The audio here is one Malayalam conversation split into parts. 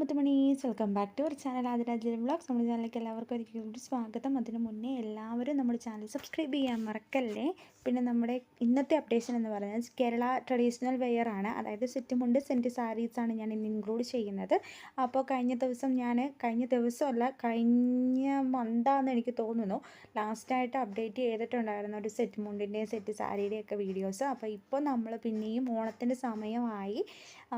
മുത്തുമണീസ് welcome back to our channel. Adiraj vlogs നമ്മുടെ ചാനലിലേക്ക് എല്ലാവർക്കും ഒരിക്കലും സ്വാഗതം. അതിന് മുന്നേ എല്ലാവരും നമ്മുടെ ചാനൽ സബ്സ്ക്രൈബ് ചെയ്യാൻ മറക്കല്ലേ? പിന്നെ നമ്മുടെ ഇന്നത്തെ അപ്ഡേഷൻ എന്ന് പറയുന്നത് കേരള ട്രഡീഷണൽ വെയർ ആണ്. അതായത് സെറ്റുമുണ്ട് സെന്റ് സാരീസാണ് ഞാൻ ഇന്ന് ഇൻക്ലൂഡ് ചെയ്യുന്നത്. അപ്പോൾ കഴിഞ്ഞ ദിവസം ഞാൻ കഴിഞ്ഞ ദിവസമല്ല കഴിഞ്ഞ മന്താന്ന് എനിക്ക് തോന്നുന്നു ലാസ്റ്റായിട്ട് അപ്ഡേറ്റ് ചെയ്തിട്ടുണ്ടായിരുന്നു ഒരു സെറ്റ് മുണ്ടിന്റെയും സെറ്റ് സാരിയുടെയും ഒക്കെ വീഡിയോസ് അപ്പോൾ ഇപ്പോൾ നമ്മൾ പിന്നെയും ഓണത്തിന്റെ സമയമായി.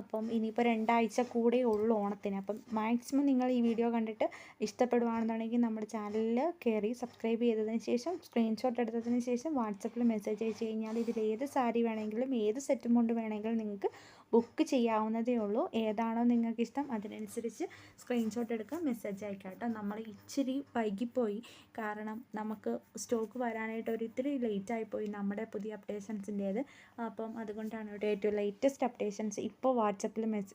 അപ്പം ഇനിയിപ്പോൾ രണ്ടാഴ്ച കൂടെ ഉള്ളൂ ഓണത്തിന്. അപ്പം മാക്സിമം നിങ്ങൾ ഈ വീഡിയോ കണ്ടിട്ട് ഇഷ്ടപ്പെടുവാണെന്നുണ്ടെങ്കിൽ നമ്മുടെ ചാനലിൽ കയറി സബ്സ്ക്രൈബ് ചെയ്തതിന് ശേഷം സ്ക്രീൻഷോട്ട് എടുത്തതിന് ശേഷം വാട്സപ്പിൽ മെസ്സേജ് അയച്ചു കഴിഞ്ഞാൽ ഇതിൽ ഏത് സാരി വേണമെങ്കിലും ഏത് സെറ്റും കൊണ്ട് വേണമെങ്കിലും നിങ്ങൾക്ക് ബുക്ക് ചെയ്യാവുന്നതേ ഉള്ളൂ. ഏതാണോ നിങ്ങൾക്ക് ഇഷ്ടം അതിനനുസരിച്ച് സ്ക്രീൻഷോട്ട് എടുക്കാം മെസ്സേജ് അയക്കാം കേട്ടോ. നമ്മൾ ഇച്ചിരി വൈകിപ്പോയി. കാരണം നമുക്ക് സ്റ്റോക്ക് വരാനായിട്ട് ഒരു ഇത്തിരി ലേറ്റ് ആയിപ്പോയി നമ്മുടെ പുതിയ അപ്ഡേഷൻസിന്റേത് അപ്പം അതുകൊണ്ടാണ് കേട്ടോ ഏറ്റവും ലേറ്റസ്റ്റ് അപ്ഡേഷൻസ് ഇപ്പോൾ വാട്സപ്പിൽ മെസ്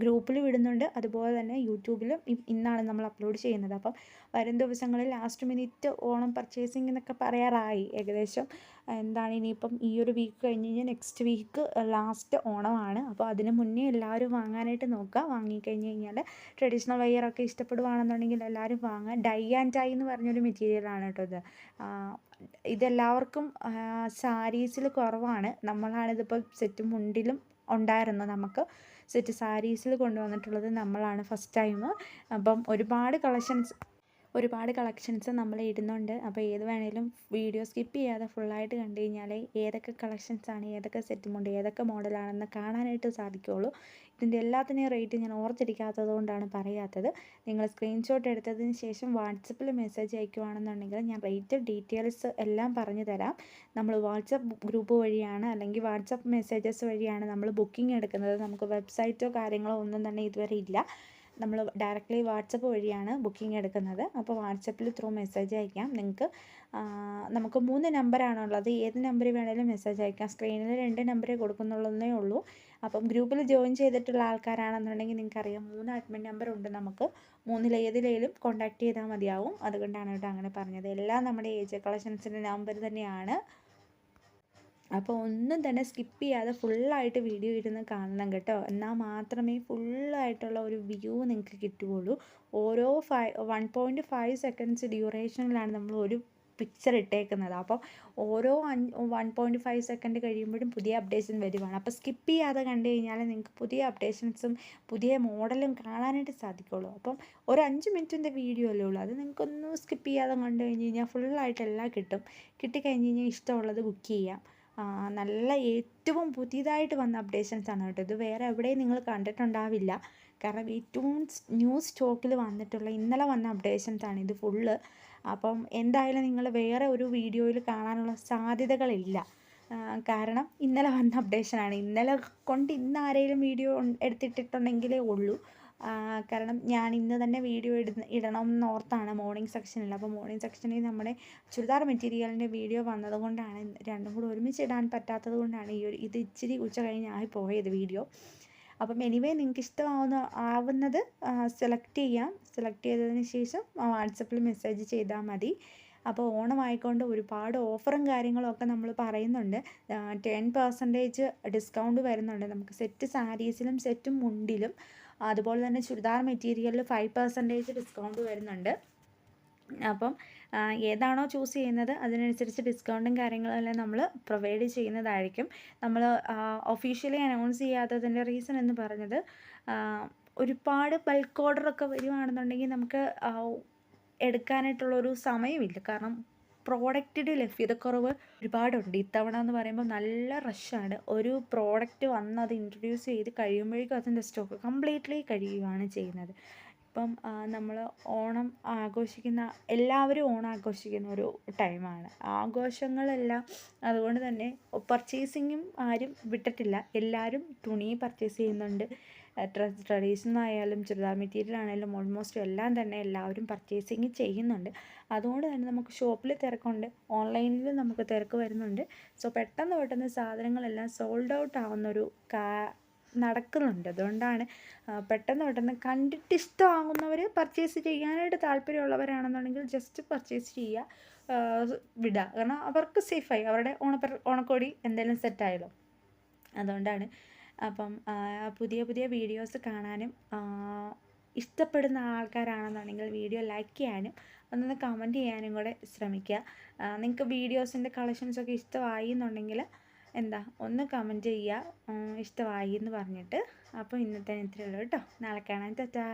ഗ്രൂപ്പിൽ വിടുന്നുണ്ട്. അതുപോലെ തന്നെ യൂട്യൂബിലും ഇന്നാണ് നമ്മൾ അപ്ലോഡ് ചെയ്യുന്നത്. അപ്പം വരും ദിവസങ്ങളിൽ ലാസ്റ്റ് മിനിറ്റ് ഓണം പർച്ചേസിംഗ് എന്നൊക്കെ പറയാറായി. ഏകദേശം എന്താണ് ഇനിയിപ്പം ഈ ഒരു വീക്ക് കഴിഞ്ഞ് കഴിഞ്ഞാൽ നെക്സ്റ്റ് വീക്ക് ലാസ്റ്റ് ഓണമാണ്. അപ്പോൾ അതിന് മുന്നേ എല്ലാവരും വാങ്ങാനായിട്ട് നോക്കുക. വാങ്ങിക്കഴിഞ്ഞ് കഴിഞ്ഞാൽ ട്രഡീഷണൽ വെയറൊക്കെ ഇഷ്ടപ്പെടുവാണെന്നുണ്ടെങ്കിൽ എല്ലാവരും വാങ്ങുക. ഡൈ ആൻഡ് ഡൈ എന്ന് പറഞ്ഞൊരു മെറ്റീരിയലാണ് കേട്ടോ ഇത്. ഇതെല്ലാവർക്കും സാരീസിൽ കുറവാണ്. നമ്മളാണിതിപ്പോൾ സെറ്റ് മുണ്ടിലും ഉണ്ടായിരുന്നു നമുക്ക്. സെറ്റ് സാരീസിൽ കൊണ്ടുവന്നിട്ടുള്ളത് നമ്മളാണ് ഫസ്റ്റ് ടൈം അപ്പം ഒരുപാട് കളക്ഷൻസ് ഒരുപാട് കളക്ഷൻസ് നമ്മൾ ഇടുന്നുണ്ട്. അപ്പോൾ ഏത് വേണേലും വീഡിയോ സ്കിപ്പ് ചെയ്യാതെ ഫുള്ളായിട്ട് കണ്ടു കഴിഞ്ഞാൽ ഏതൊക്കെ കളക്ഷൻസ് ആണ് ഏതൊക്കെ സെറ്റുമുണ്ട് ഏതൊക്കെ മോഡലാണെന്ന് കാണാനായിട്ട് സാധിക്കുകയുള്ളൂ ഇതിന്റെ എല്ലാത്തിനെയും റേറ്റ് ഞാൻ ഓർത്തിരിക്കാത്തത് കൊണ്ടാണ് പറയാത്തത്. നിങ്ങൾ സ്ക്രീൻഷോട്ട് എടുത്തതിന് ശേഷം വാട്സപ്പിൽ മെസ്സേജ് അയക്കുവാണെന്നുണ്ടെങ്കിൽ ഞാൻ റേറ്റ് ഡീറ്റെയിൽസ് എല്ലാം പറഞ്ഞു തരാം. നമ്മൾ വാട്സപ്പ് ഗ്രൂപ്പ് വഴിയാണ് അല്ലെങ്കിൽ വാട്സപ്പ് മെസ്സേജസ് വഴിയാണ് നമ്മൾ ബുക്കിംഗ് എടുക്കുന്നത്. നമുക്ക് വെബ്സൈറ്റോ കാര്യങ്ങളോ ഒന്നും തന്നെ ഇതുവരെ ഇല്ല. നമ്മൾ ഡയറക്റ്റ്ലി വാട്സപ്പ് വഴിയാണ് ബുക്കിംഗ് എടുക്കുന്നത്. അപ്പോൾ വാട്സപ്പിൽ ത്രൂ മെസ്സേജ് അയക്കാം. നിങ്ങൾക്ക് നമുക്ക് മൂന്ന് നമ്പറാണുള്ളത് ഏത് നമ്പർ വേണേലും മെസ്സേജ് അയക്കാം. സ്ക്രീനിൽ രണ്ട് നമ്പറേ കൊടുക്കുന്നുള്ളതേ ഉള്ളൂ. അപ്പം ഗ്രൂപ്പിൽ ജോയിൻ ചെയ്തിട്ടുള്ള ആൾക്കാരാണെന്നുണ്ടെങ്കിൽ നിങ്ങൾക്കറിയാം മൂന്ന് അഡ്മിൻ നമ്പർ ഉണ്ട് നമുക്ക്. മൂന്നിൽ ഏതിലേലും കോൺടാക്ട് ചെയ്താൽ മതിയാവും. അതുകൊണ്ടാണ് കേട്ടോ അങ്ങനെ പറഞ്ഞത്. എല്ലാം നമ്മുടെ ഏജ് കളക്ഷൻസിന്റെ നമ്പർ തന്നെയാണ്. അപ്പോൾ ഒന്നും തന്നെ സ്കിപ്പ് ചെയ്യാതെ ഫുള്ളായിട്ട് വീഡിയോ ഇരുന്ന് കാണണം കേട്ടോ. എന്നാൽ മാത്രമേ ഫുള്ളായിട്ടുള്ള ഒരു വ്യൂ നിങ്ങൾക്ക് കിട്ടുകയുള്ളൂ. ഓരോ five one point five seconds ഡ്യൂറേഷനിലാണ് നമ്മൾ ഒരു പിക്ചർ ഇട്ടേക്കുന്നത്. അപ്പോൾ ഓരോ അഞ്ച് വൺ പോയിന്റ് ഫൈവ് സെക്കൻഡ് കഴിയുമ്പോഴും പുതിയ അപ്ഡേഷൻ വരുവാണ്. അപ്പോൾ സ്കിപ്പ് ചെയ്യാതെ കണ്ടു കഴിഞ്ഞാൽ നിങ്ങൾക്ക് പുതിയ അപ്ഡേഷൻസും പുതിയ മോഡലും കാണാനായിട്ട് സാധിക്കുള്ളൂ അപ്പം ഒരു അഞ്ച് മിനിറ്റിന്റെ വീഡിയോ അല്ലേ ഉള്ളൂ. അത് നിങ്ങൾക്കൊന്ന് സ്കിപ്പ് ചെയ്യാതെ കണ്ടു കഴിഞ്ഞ് കഴിഞ്ഞാൽ ഫുള്ളായിട്ട് എല്ലാം കിട്ടും. കിട്ടിക്കഴിഞ്ഞ് കഴിഞ്ഞാൽ ഇഷ്ടമുള്ളത് ബുക്ക് ചെയ്യാം. നല്ല ഏറ്റവും പുതിയതായിട്ട് വന്ന അപ്ഡേഷൻസ് ആണ് കേട്ടോ. ഇത് വേറെ എവിടെയും നിങ്ങൾ കണ്ടിട്ടുണ്ടാവില്ല. കാരണം ഏറ്റവും ന്യൂ സ്റ്റോക്കിൽ വന്നിട്ടുള്ള ഇന്നലെ വന്ന അപ്ഡേഷൻസ് ആണ് ഇത് ഫുള്ള് അപ്പം എന്തായാലും നിങ്ങൾ വേറെ ഒരു വീഡിയോയിൽ കാണാനുള്ള സാധ്യതകളില്ല. കാരണം ഇന്നലെ വന്ന അപ്ഡേഷനാണ് ഇന്നലെ കൊണ്ട് ഇന്ന് ആരെങ്കിലും വീഡിയോ എടുത്തിട്ടിട്ടുണ്ടെങ്കിലേ ഉള്ളൂ. കാരണം ഞാൻ ഇന്ന് തന്നെ വീഡിയോ ഇട ഇടണം എന്നോർത്താണ് മോർണിംഗ് സെക്ഷനിൽ അപ്പോൾ മോർണിംഗ് സെക്ഷനിൽ നമ്മുടെ ചുരിദാർ മെറ്റീരിയലിന്റെ വീഡിയോ വന്നതുകൊണ്ടാണ് രണ്ടും കൂടെ ഒരുമിച്ച് ഇടാൻ പറ്റാത്തത് കൊണ്ടാണ് ഈ ഒരു ഇത് ഇച്ചിരി ഉച്ച കഴിഞ്ഞായി പോയത് വീഡിയോ. അപ്പം എനിവേ നിങ്ങൾക്ക് ഇഷ്ടമാവുന്ന ആവുന്നത് സെലക്ട് ചെയ്യാം. സെലക്ട് ചെയ്തതിന് ശേഷം വാട്സപ്പിൽ മെസ്സേജ് ചെയ്താൽ മതി. അപ്പോൾ ഓണമായിക്കൊണ്ട് ഒരുപാട് ഓഫറും കാര്യങ്ങളൊക്കെ നമ്മൾ പറയുന്നുണ്ട്. ടെൻ പെർസെന്റേജ് ഡിസ്കൗണ്ട് വരുന്നുണ്ട്. നമുക്ക് സെറ്റ് സാരീസിലും സെറ്റ് മുണ്ടിലും. അതുപോലെ തന്നെ ചുരിദാർ മെറ്റീരിയലിൽ ഫൈവ് പെർസെന്റേജ് ഡിസ്കൗണ്ട് വരുന്നുണ്ട്. അപ്പം ഏതാണോ ചൂസ് ചെയ്യുന്നത് അതിനനുസരിച്ച് ഡിസ്കൗണ്ടും കാര്യങ്ങളും എല്ലാം നമ്മൾ പ്രൊവൈഡ് ചെയ്യുന്നതായിരിക്കും. നമ്മൾ ഒഫീഷ്യലി അനൗൺസ് ചെയ്യാത്തതിന്റെ റീസൺ എന്ന് പറഞ്ഞത് ഒരുപാട് ബൾക്ക് ഓർഡറൊക്കെ വരുവാണെന്നുണ്ടെങ്കിൽ നമുക്ക് എടുക്കാനായിട്ടുള്ളൊരു സമയമില്ല. കാരണം പ്രോഡക്റ്റിന്റെ ലഭ്യതക്കുറവ് ഒരുപാടുണ്ട്. ഇത്തവണ എന്ന് പറയുമ്പോൾ നല്ല റഷാണ് ഒരു പ്രോഡക്റ്റ് വന്ന് അത് ഇൻട്രൊഡ്യൂസ് ചെയ്ത് കഴിയുമ്പോഴേക്കും അതിന്റെ സ്റ്റോക്ക് കംപ്ലീറ്റ്ലി കഴിയുകയാണ് ചെയ്യുന്നത്. ഇപ്പം നമ്മൾ ഓണം ആഘോഷിക്കുന്ന എല്ലാവരും ഓണം ആഘോഷിക്കുന്ന ഒരു ടൈമാണ് ആഘോഷങ്ങളെല്ലാം അതുകൊണ്ട് തന്നെ പർച്ചേസിങ്ങും ആരും വിട്ടിട്ടില്ല. എല്ലാവരും തുണി പർച്ചേസ് ചെയ്യുന്നുണ്ട്. ഡ്രസ് ട്രഡീഷണൽ ആയാലും ചുരിദാർ മെറ്റീരിയൽ ആണെങ്കിലും ഓൾമോസ്റ്റ് എല്ലാം തന്നെ എല്ലാവരും പർച്ചേസിങ് ചെയ്യുന്നുണ്ട്. അതുകൊണ്ട് തന്നെ നമുക്ക് ഷോപ്പിൽ തിരക്കുണ്ട് ഓൺലൈനിൽ നമുക്ക് തിരക്ക് വരുന്നുണ്ട്. സോ പെട്ടെന്ന് പെട്ടെന്ന് സാധനങ്ങളെല്ലാം സോൾഡ് ഔട്ട് ആവുന്നൊരു കാ നടക്കുന്നുണ്ട്. അതുകൊണ്ടാണ് പെട്ടെന്ന് പെട്ടെന്ന് കണ്ടിട്ട് ഇഷ്ടമാകുന്നവർ പർച്ചേസ് ചെയ്യാനായിട്ട് താല്പര്യമുള്ളവരാണെന്നുണ്ടെങ്കിൽ ജസ്റ്റ് പർച്ചേസ് ചെയ്യുക വിടുക കാരണം അവർക്ക് സേഫായി അവരുടെ ഓണപ്പ ഓണക്കോടി എന്തെങ്കിലും സെറ്റായല്ലോ അതുകൊണ്ടാണ് അപ്പം പുതിയ പുതിയ വീഡിയോസ് കാണാനും ഇഷ്ടപ്പെടുന്ന ആൾക്കാരാണെന്നുണ്ടെങ്കിൽ വീഡിയോ ലൈക്ക് ചെയ്യാനും ഒന്നൊന്ന് കമന്റ് ചെയ്യാനും കൂടെ ശ്രമിക്കുക. നിങ്ങൾക്ക് വീഡിയോസിന്റെ കളക്ഷൻസൊക്കെ ഇഷ്ടമായി എന്നുണ്ടെങ്കിൽ എന്താ ഒന്ന് കമന്റ് ചെയ്യുക. ഇഷ്ടമായി എന്ന് പറഞ്ഞിട്ട്. അപ്പോൾ ഇന്നത്തെ ഇത്രയേ ഉള്ളൂ കേട്ടോ. നാളെ കാണാൻ ടാറ്റാ.